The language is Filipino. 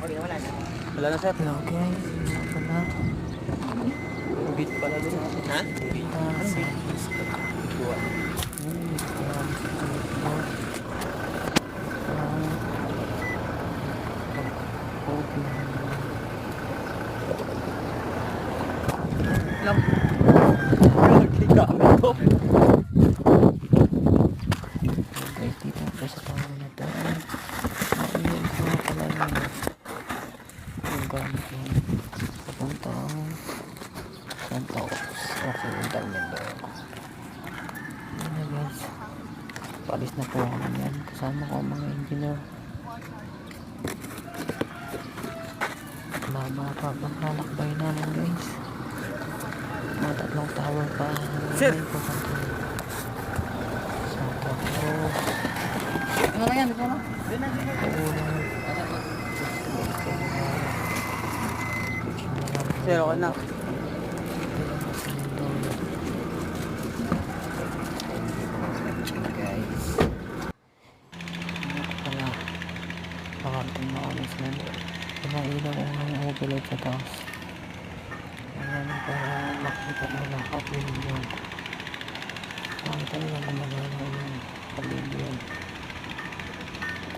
Okay, wala na. Wala na sir. Hello guys, wala. Beat pala dun. Ha? Buwa. Tubo. Ah, pag-open na. Lam. Kika kami to. guys, dito ako sa tao na to. Ayun, ito na pala yun. Yung gamit yun. Papunta ang Santos. Occidental Mindoro. Yun na guys. Palis na po ako yan. Kasama ko mga engineer. Mama pa bang halakbay namin guys. Mga tatlong tower pa. Sir! Santos. Santos. Ano lang yan? Ito na. Sir, okay na. Guys. Ano pala? Pakarating na sa nandun. Pinailaw nga yung overload sa taas. Ayan, para makita mo lang kapilin yun. Makita mo lang kung